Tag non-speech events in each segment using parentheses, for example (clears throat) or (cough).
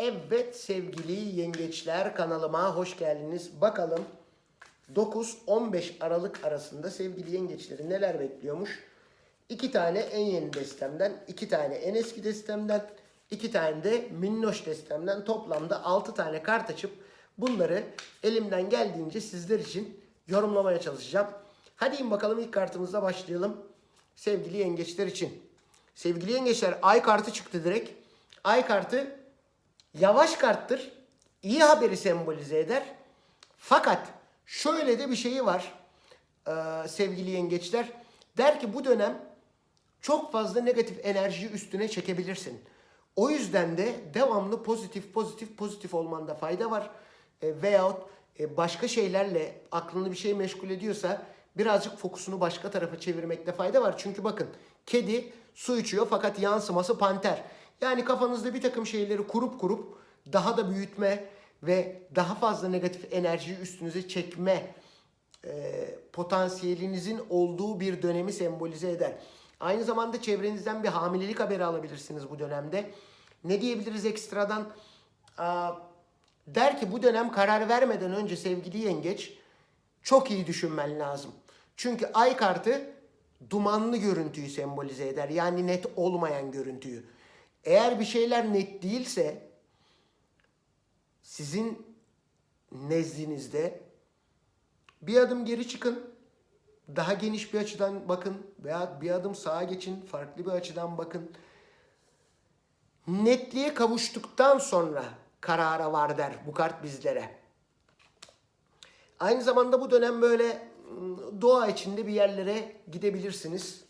Evet sevgili yengeçler kanalıma hoş geldiniz. Bakalım 9-15 Aralık arasında sevgili yengeçleri neler bekliyormuş? İki tane en yeni destemden, iki tane en eski destemden, iki tane de minnoş destemden toplamda 6 tane kart açıp bunları elimden geldiğince sizler için yorumlamaya çalışacağım. Hadi in bakalım ilk kartımızla başlayalım. Sevgili yengeçler için. Sevgili yengeçler ay kartı çıktı direkt. Ay kartı yavaş karttır. İyi haberi sembolize eder. Fakat şöyle de bir şeyi var ee, sevgili yengeçler. Der ki bu dönem çok fazla negatif enerjiyi üstüne çekebilirsin. O yüzden de devamlı pozitif pozitif pozitif olmanda fayda var. E, veyahut e, başka şeylerle aklını bir şey meşgul ediyorsa birazcık fokusunu başka tarafa çevirmekte fayda var. Çünkü bakın kedi su içiyor fakat yansıması panter. Yani kafanızda bir takım şeyleri kurup kurup daha da büyütme ve daha fazla negatif enerjiyi üstünüze çekme e, potansiyelinizin olduğu bir dönemi sembolize eder. Aynı zamanda çevrenizden bir hamilelik haberi alabilirsiniz bu dönemde. Ne diyebiliriz ekstradan? Aa, der ki bu dönem karar vermeden önce sevgili yengeç çok iyi düşünmen lazım. Çünkü ay kartı dumanlı görüntüyü sembolize eder. Yani net olmayan görüntüyü. Eğer bir şeyler net değilse sizin nezdinizde bir adım geri çıkın. Daha geniş bir açıdan bakın veya bir adım sağa geçin, farklı bir açıdan bakın. Netliğe kavuştuktan sonra karara var der bu kart bizlere. Aynı zamanda bu dönem böyle ım, doğa içinde bir yerlere gidebilirsiniz.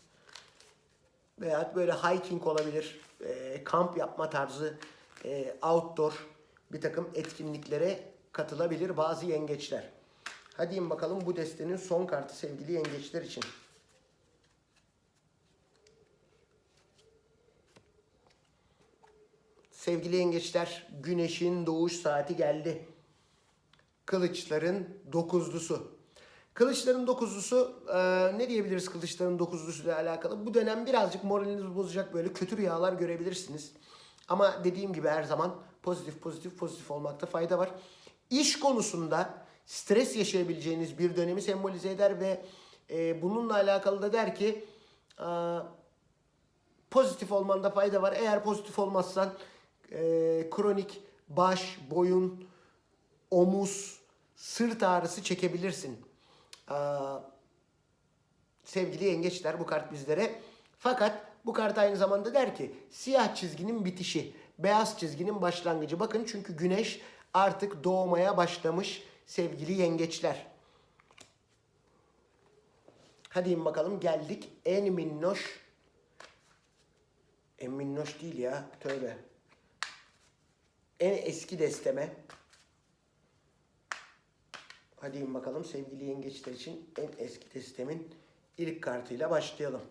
Veya böyle hiking olabilir, e, kamp yapma tarzı, e, outdoor bir takım etkinliklere katılabilir bazı yengeçler. Hadi bakalım bu destenin son kartı sevgili yengeçler için. Sevgili yengeçler, güneşin doğuş saati geldi. Kılıçların dokuzlusu. Kılıçların dokuzlusu, e, ne diyebiliriz kılıçların dokuzlusu ile alakalı? Bu dönem birazcık moralinizi bozacak böyle kötü rüyalar görebilirsiniz. Ama dediğim gibi her zaman pozitif pozitif pozitif olmakta fayda var. İş konusunda stres yaşayabileceğiniz bir dönemi sembolize eder ve e, bununla alakalı da der ki e, pozitif olmanda fayda var. Eğer pozitif olmazsan e, kronik baş, boyun, omuz, sırt ağrısı çekebilirsin. Sevgili yengeçler bu kart bizlere. Fakat bu kart aynı zamanda der ki siyah çizginin bitişi, beyaz çizginin başlangıcı. Bakın çünkü güneş artık doğmaya başlamış sevgili yengeçler. Hadi in bakalım geldik en minnoş. En minnoş değil ya tövbe. En eski desteme. Hadi in bakalım sevgili yengeçler için en eski destemin ilk kartıyla başlayalım.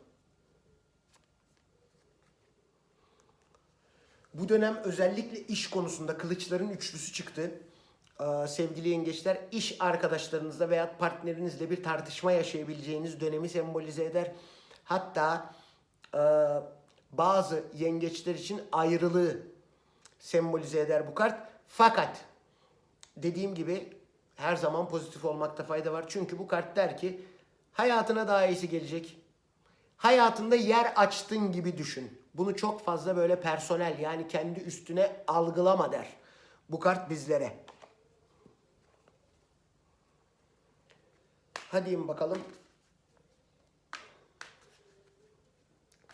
Bu dönem özellikle iş konusunda kılıçların üçlüsü çıktı. Ee, sevgili yengeçler iş arkadaşlarınızla veya partnerinizle bir tartışma yaşayabileceğiniz dönemi sembolize eder. Hatta e, bazı yengeçler için ayrılığı sembolize eder bu kart. Fakat dediğim gibi her zaman pozitif olmakta fayda var. Çünkü bu kart der ki hayatına daha iyisi gelecek. Hayatında yer açtın gibi düşün. Bunu çok fazla böyle personel yani kendi üstüne algılama der. Bu kart bizlere. Hadi bakalım.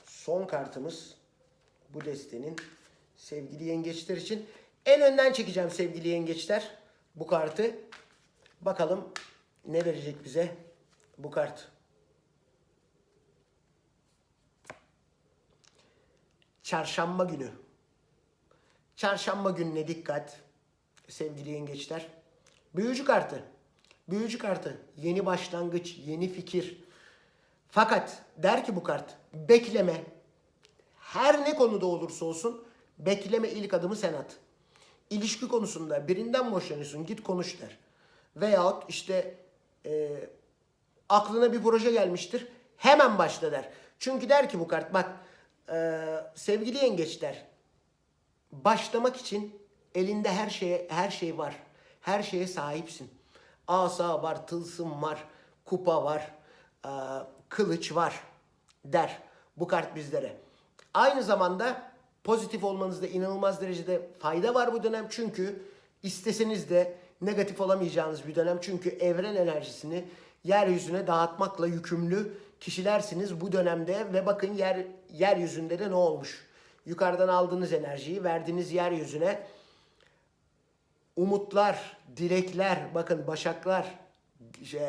Son kartımız bu destenin sevgili yengeçler için. En önden çekeceğim sevgili yengeçler bu kartı. Bakalım ne verecek bize bu kart. Çarşamba günü. Çarşamba gününe dikkat sevgili yengeçler. Büyücü kartı. Büyücü kartı. Yeni başlangıç, yeni fikir. Fakat der ki bu kart bekleme. Her ne konuda olursa olsun bekleme ilk adımı sen at. İlişki konusunda birinden boşanıyorsun git konuş der. Veyahut işte e, aklına bir proje gelmiştir hemen başla der. Çünkü der ki bu kart bak e, sevgili yengeçler başlamak için Elinde her şeye her şey var. Her şeye sahipsin. Asa var, tılsım var, kupa var, eee, kılıç var der bu kart bizlere. Aynı zamanda pozitif olmanızda inanılmaz derecede fayda var bu dönem çünkü isteseniz de negatif olamayacağınız bir dönem çünkü evren enerjisini yeryüzüne dağıtmakla yükümlü kişilersiniz bu dönemde ve bakın yer yeryüzünde de ne olmuş? Yukarıdan aldığınız enerjiyi verdiğiniz yeryüzüne umutlar, dilekler, bakın başaklar, şey,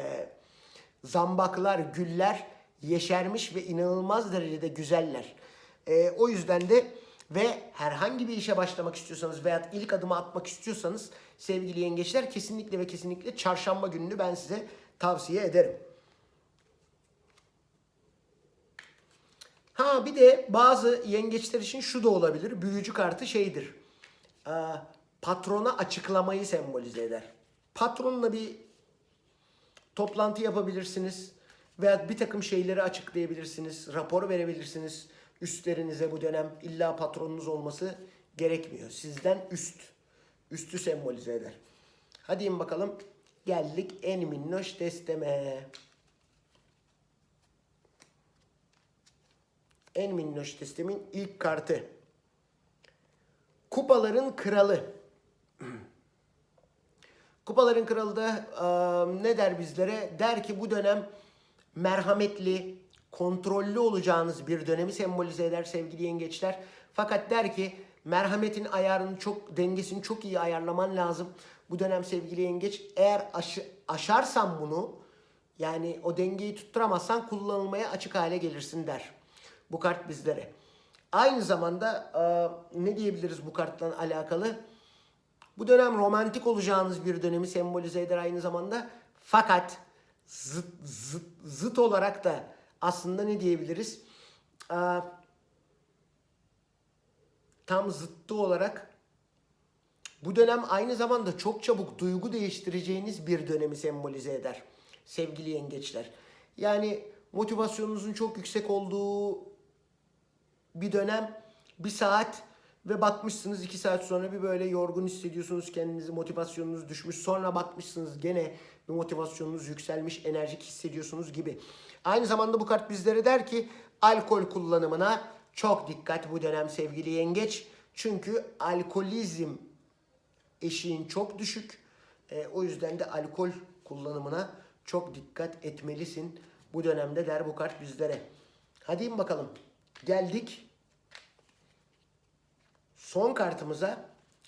zambaklar, güller yeşermiş ve inanılmaz derecede güzeller. Ee, o yüzden de ve herhangi bir işe başlamak istiyorsanız veya ilk adımı atmak istiyorsanız sevgili yengeçler kesinlikle ve kesinlikle çarşamba gününü ben size tavsiye ederim. Ha bir de bazı yengeçler için şu da olabilir. Büyücü kartı şeydir. Ee, patrona açıklamayı sembolize eder. Patronla bir toplantı yapabilirsiniz veya bir takım şeyleri açıklayabilirsiniz, rapor verebilirsiniz üstlerinize bu dönem. illa patronunuz olması gerekmiyor. Sizden üst, üstü sembolize eder. Hadi in bakalım. Geldik en minnoş desteme. En minnoş destemin ilk kartı. Kupaların kralı. (clears throat) Kupaların Kralı da e, ne der bizlere? Der ki bu dönem merhametli, kontrollü olacağınız bir dönemi sembolize eder sevgili yengeçler. Fakat der ki merhametin ayarını çok, dengesini çok iyi ayarlaman lazım. Bu dönem sevgili yengeç eğer aşı, aşarsan bunu yani o dengeyi tutturamazsan kullanılmaya açık hale gelirsin der. Bu kart bizlere. Aynı zamanda e, ne diyebiliriz bu kartla alakalı? Bu dönem romantik olacağınız bir dönemi sembolize eder aynı zamanda. Fakat zıt, zıt, zıt olarak da aslında ne diyebiliriz? Aa, tam zıttı olarak bu dönem aynı zamanda çok çabuk duygu değiştireceğiniz bir dönemi sembolize eder sevgili yengeçler. Yani motivasyonunuzun çok yüksek olduğu bir dönem, bir saat ve bakmışsınız iki saat sonra bir böyle yorgun hissediyorsunuz kendinizi motivasyonunuz düşmüş sonra bakmışsınız gene bir motivasyonunuz yükselmiş enerjik hissediyorsunuz gibi. Aynı zamanda bu kart bizlere der ki alkol kullanımına çok dikkat bu dönem sevgili yengeç. Çünkü alkolizm eşiğin çok düşük. E, o yüzden de alkol kullanımına çok dikkat etmelisin bu dönemde der bu kart bizlere. Hadi bakalım. Geldik son kartımıza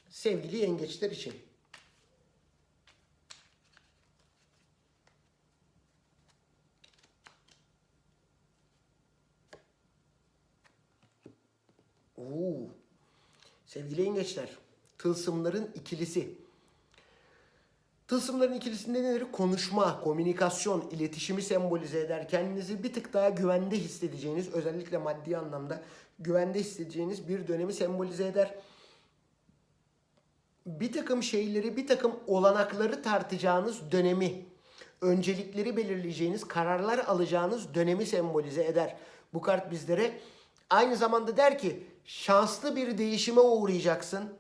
sevgili yengeçler için. Oo. Sevgili yengeçler, tılsımların ikilisi. Tılsımların ikilisinde nedir? Konuşma, komünikasyon, iletişimi sembolize eder. Kendinizi bir tık daha güvende hissedeceğiniz, özellikle maddi anlamda güvende hissedeceğiniz bir dönemi sembolize eder. Bir takım şeyleri, bir takım olanakları tartacağınız dönemi, öncelikleri belirleyeceğiniz, kararlar alacağınız dönemi sembolize eder. Bu kart bizlere aynı zamanda der ki şanslı bir değişime uğrayacaksın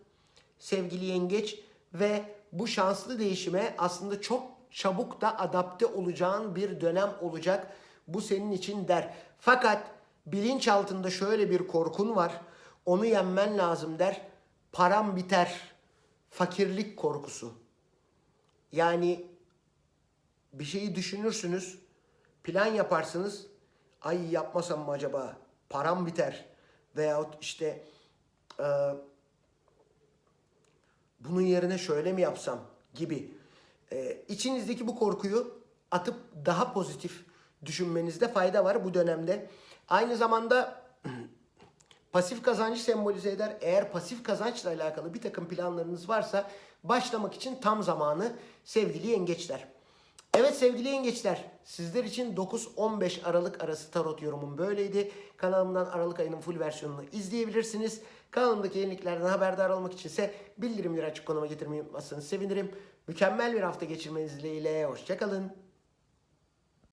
sevgili yengeç ve bu şanslı değişime aslında çok çabuk da adapte olacağın bir dönem olacak. Bu senin için der. Fakat bilinç altında şöyle bir korkun var. Onu yenmen lazım der. Param biter. Fakirlik korkusu. Yani bir şeyi düşünürsünüz, plan yaparsınız. Ay yapmasam mı acaba? Param biter. Veyahut işte e, bunun yerine şöyle mi yapsam gibi. E, içinizdeki bu korkuyu atıp daha pozitif düşünmenizde fayda var bu dönemde. Aynı zamanda (clears throat) pasif kazancı sembolize eder. Eğer pasif kazançla alakalı bir takım planlarınız varsa başlamak için tam zamanı sevgili yengeçler. Evet sevgili yengeçler sizler için 9-15 Aralık arası tarot yorumum böyleydi. Kanalımdan Aralık ayının full versiyonunu izleyebilirsiniz. Kanalımdaki yeniliklerden haberdar olmak için ise bildirimleri açık konuma getirmeyi unutmazsanız sevinirim. Mükemmel bir hafta geçirmeniz dileğiyle. Hoşçakalın.